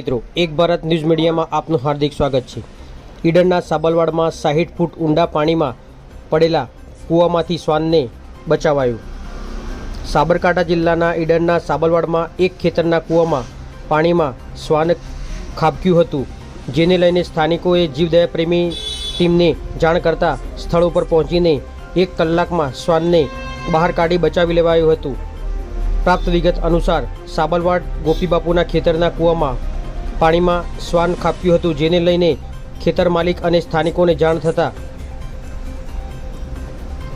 મિત્રો, એક ભારત ન્યૂઝ મીડિયામાં આપનું હાર્દિક સ્વાગત છે. ઈડરના સાબલવાડમાં સાહીઠ ફૂટ ઊંડા પાણીમાં પડેલા કૂવામાંથી શ્વાનને બચાવાયું. સાબરકાંઠા જિલ્લાના ઈડરના સાબલવાડમાં એક ખેતરના કૂવામાં પાણીમાં શ્વાન ખાબક્યું હતું. જેને લઈને સ્થાનિકોએ જીવદયા પ્રેમી ટીમને જાણ કરતા સ્થળ ઉપર પહોંચીને એક કલાકમાં શ્વાનને બહાર કાઢી બચાવી લેવાયું હતું. પ્રાપ્ત વિગત અનુસાર સાબલવાડ ગોપીબાપુના ખેતરના કૂવામાં પાણીમાં શ્વાન ખાપ્યું હતું જેને લઈને ખેતર માલિક અને સ્થાનિકોને જાણ થતાં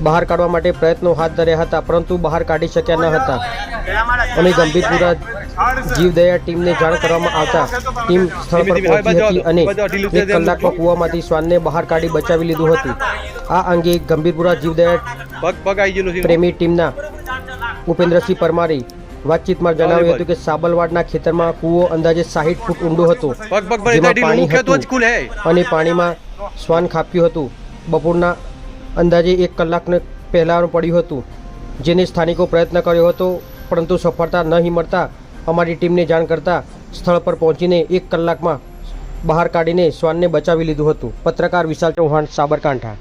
બહાર કાઢવા માટે પ્રયત્નો હાથ ધર્યા હતા પરંતુ બહાર કાઢી શક્યા ન હતા. અને ગંભીરપુરા જીવદયા ટીમને જાણ કરવામાં આવતા ટીમ સ્થળ પર પહોંચી હતી અને એક કલાકમાં કૂવામાંથી શ્વાનને બહાર કાઢી બચાવી લીધું હતું. આ અંગે ગંભીરપુરા જીવદયા પ્રેમી ટીમના ઉપેન્દ્રસિંહ પરમારે વાતચીતમાં જણાવ્યું હતું કે સાબલવાડના ખેતરમાં કૂવો અંદાજે સાહીઠ ફૂટ ઊંડો હતો. જેમાં પાણી હતું અને પાણીમાં શ્વાન ખાપ્યું હતું. બપોરના અંદાજે એક કલાકને પહેલાં પડ્યું હતું. જેને સ્થાનિકો પ્રયત્ન કર્યો હતો પરંતુ સફળતા નહીં મળતા અમારી ટીમને જાણ કરતા સ્થળ પર પહોંચીને એક કલાકમાં બહાર કાઢીને શ્વાનને બચાવી લીધું હતું. પત્રકાર વિશાલ ચૌહાણ સાબરકાંઠા.